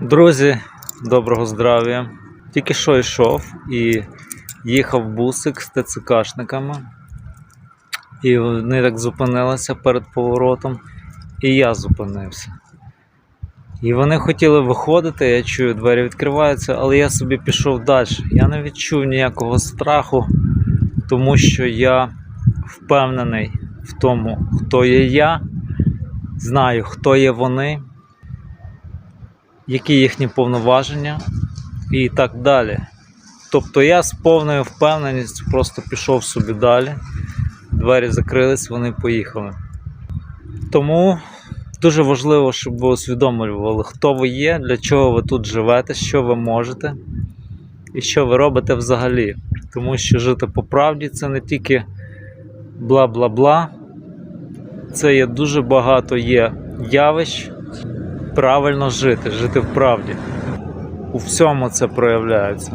Друзі, доброго здрав'я. Тільки що йшов і їхав бусик з ТЦКшниками. І вони так зупинилися перед поворотом, і я зупинився. І вони хотіли виходити, я чую, двері відкриваються, але я собі пішов далі. Я не відчув ніякого страху, тому що я впевнений в тому, хто є я, знаю, хто є вони які їхні повноваження і так далі. Тобто я з повною впевненістю просто пішов собі далі, двері закрились, вони поїхали. Тому дуже важливо, щоб ви усвідомлювали, хто ви є, для чого ви тут живете, що ви можете і що ви робите взагалі. Тому що жити по правді це не тільки бла-бла-бла, це є дуже багато є явищ правильно жити, жити в правді. У всьому це проявляється.